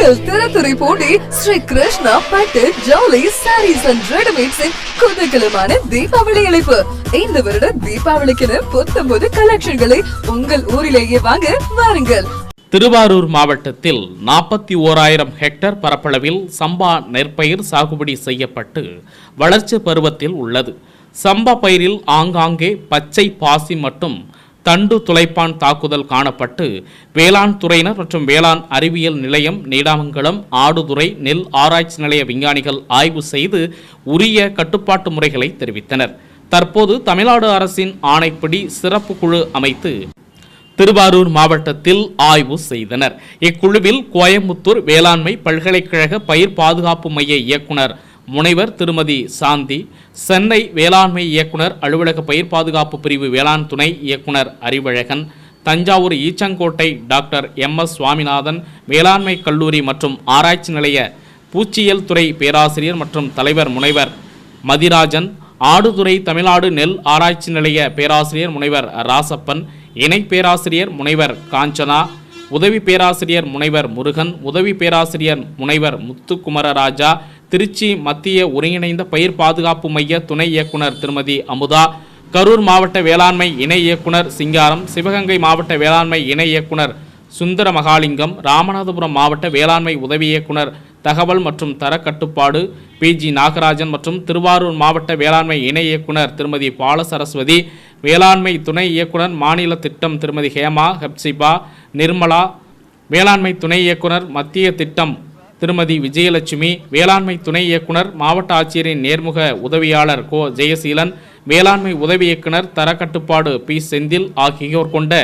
உங்கள் திறத்துறை போட்டி ஸ்ரீ கிருஷ்ணா பட்டு ஜவுளி சாரீஸ் அண்ட் ரெடிமேட்ஸின் குதகலமான தீபாவளி அழைப்பு இந்த வருட தீபாவளிக்கென புத்தம்போது கலெக்ஷன்களை உங்கள் ஊரிலேயே வாங்க வாருங்கள். திருவாரூர் மாவட்டத்தில் நாற்பத்தி ஓராயிரம் ஹெக்டர் பரப்பளவில் சம்பா நெற்பயிர் சாகுபடி செய்யப்பட்டு வளர்ச்சி பருவத்தில் உள்ளது. சம்பா பயிரில் ஆங்காங்கே பச்சை பாசி மற்றும் தண்டு துளைப்பான் தாக்குதல் காணப்பட்டு வேளாண் துறையினர் மற்றும் வேளாண் அறிவியல் நிலையம் நீடாமங்கலம் ஆடுதுறை நெல் ஆராய்ச்சி நிலைய விஞ்ஞானிகள் ஆய்வு செய்து உரிய கட்டுப்பாட்டு முறைகளை தெரிவித்தனர். தற்போது தமிழ்நாடு அரசின் ஆணைப்படி சிறப்பு குழு அமைத்து திருவாரூர் மாவட்டத்தில் ஆய்வு செய்தனர். இக்குழுவில் கோயம்புத்தூர் வேளாண்மை பல்கலைக்கழக பயிர் பாதுகாப்பு மைய இயக்குனர் முனைவர் திருமதி சாந்தி சென்னை வேளாண்மை இயக்குனர் அலுவலக பயிர் பாதுகாப்பு பிரிவு வேளாண் துணை இயக்குனர் Arivazhagan Thanjavur Eachangottai doctor M S Swaminathan வேளாண்மை கல்லூரி மற்றும் ஆராய்ச்சி நிலைய பூச்சியியல் துறை பேராசிரியர் மற்றும் தலைவர் முனைவர் மதிராஜன் ஆடுதுறை தமிழ்நாடு நெல் ஆராய்ச்சி நிலைய பேராசிரியர் முனைவர் ராசப்பன் இணை பேராசிரியர் முனைவர் காஞ்சனா உதவி பேராசிரியர் முனைவர் முருகன் உதவி பேராசிரியர் முனைவர் முத்துக்குமரராஜா திருச்சி மத்திய ஒருங்கிணைந்த பயிர் பாதுகாப்பு மைய துணை இயக்குனர் திருமதி அமுதா கரூர் மாவட்ட வேளாண்மை இணை இயக்குனர் சிங்காரம் சிவகங்கை மாவட்ட வேளாண்மை இணை இயக்குனர் சுந்தர மகாலிங்கம் ராமநாதபுரம் மாவட்ட வேளாண்மை உதவி இயக்குனர் தகவல் மற்றும் தரக்கட்டுப்பாடு பி. ஜி. நாகராஜன் மற்றும் திருவாரூர் மாவட்ட வேளாண்மை இணை இயக்குனர் திருமதி பால சரஸ்வதி வேளாண்மை துணை இயக்குனர் மாநில திட்டம் திருமதி ஹேமா ஹெப்சிபா நிர்மலா வேளாண்மை துணை இயக்குனர் மத்திய திட்டம் திருமதி விஜயலட்சுமி வேளாண்மை துணை இயக்குனர் மாவட்ட ஆட்சியரின் நேர்முக உதவியாளர் கோ. ஜெயசீலன் வேளாண்மை உதவி இயக்குனர் தரக்கட்டுப்பாடு பி. செந்தில் ஆகியோர் கொண்ட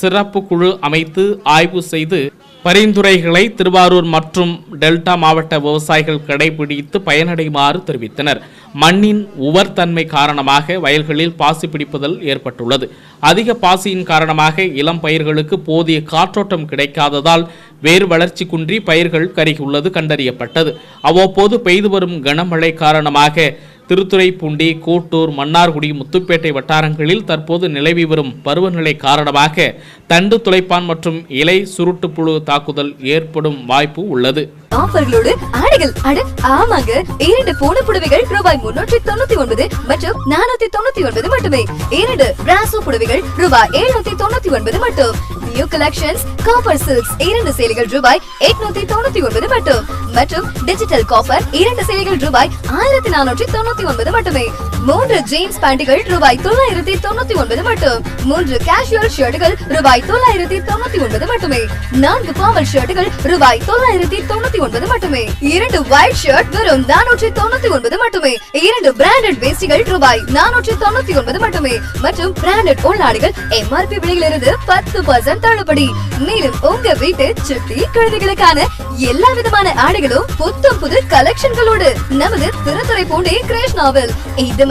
சிறப்பு குழு அமைத்து ஆய்வு செய்து பரிந்துரைகளை திருவாரூர் மற்றும் டெல்டா மாவட்ட விவசாயிகள் கடைபிடித்து பயனடையுமாறு தெரிவித்தனர். மண்ணின் உவர்த்தன்மை காரணமாக வயல்களில் பாசி பிடிப்புதல் ஏற்பட்டுள்ளது. அதிக பாசியின் காரணமாக இளம் பயிர்களுக்கு போதிய காற்றோட்டம் கிடைக்காததால் வேர் வளர்ச்சி குன்றி பயிர்கள் கருகியுள்ளது கண்டறியப்பட்டது. அவ்வப்போது பெய்து வரும் கனமழை காரணமாக திருத்துறைப்பூண்டி கோட்டூர் மன்னார்குடி முத்துப்பேட்டை வட்டாரங்களில் தற்போது நிலவி வரும் பருவநிலை காரணமாக தண்டு துளைப்பான் மற்றும் இலை சுருட்டு புழு தாக்குதல் ஏற்படும் வாய்ப்பு உள்ளது. ஆஃபர்களோடு ஆடைகள் அட ஆமாங்க. இரண்டு போன புடவைகள் ரூபாய் முன்னூற்றி தொண்ணூத்தி ஒன்பது மற்றும் நானூத்தி தொண்ணூத்தி ஒன்பது மட்டுமே. இரண்டு பிராசோ புடவைகள் ரூபாய் எழுநூத்தி தொண்ணூத்தி ஒன்பது மட்டும். நியூ கலெக்ஷன்ஸ் காப்பர் சில்க்ஸ் இரண்டு சேலைகள் ரூபாய் எட்நூத்தி தொண்ணூத்தி ஒன்பது மட்டும். மற்றும் டிஜிட்டல் காப்பர் இரண்டு சேலைகள் ரூபாய் ஆயிரத்தி நானூற்றி தொண்ணூத்தி ஒன்பது மட்டுமே. மூன்று ஜீன்ஸ் பேண்டுகள் ரூபாய் தொள்ளாயிரத்தி தொண்ணூத்தி ஒன்பது மட்டும். மூன்று கேஷுவல் ஷர்ட்டுகள் ரூபாய் தொள்ளாயிரத்தி தொண்ணூத்தி ஒன்பது மட்டுமே. நான்கு ஃபார்மல் ஷர்ட்டுகள் ரூபாய் தொள்ளாயிரத்தி தொண்ணூத்தி ஒன்பது மட்டுமே. இரண்டு ஒயிட் ஷர்ட் வெறும் நானூற்றி தொண்ணூத்தி ஒன்பது மட்டுமே. இரண்டு பிராண்டட் வேஸ்டிகள் ரூபாய் நானூற்றி தொண்ணூத்தி ஒன்பது மட்டுமே. மற்றும் பிராண்டட் உள்நாடுகள் எம்ஆர்பி விலையிலிருந்து பத்து பர்சன்ட் தள்ளுபடி. மேலும் உங்க வீட்டு சுட்டி குழந்தைகளுக்கான எல்லா விதமான ஆடைகளும் புத்தம் புது கலெக்ஷன்களோடு நமது திருத்துறை பூண்டி நாவல். இது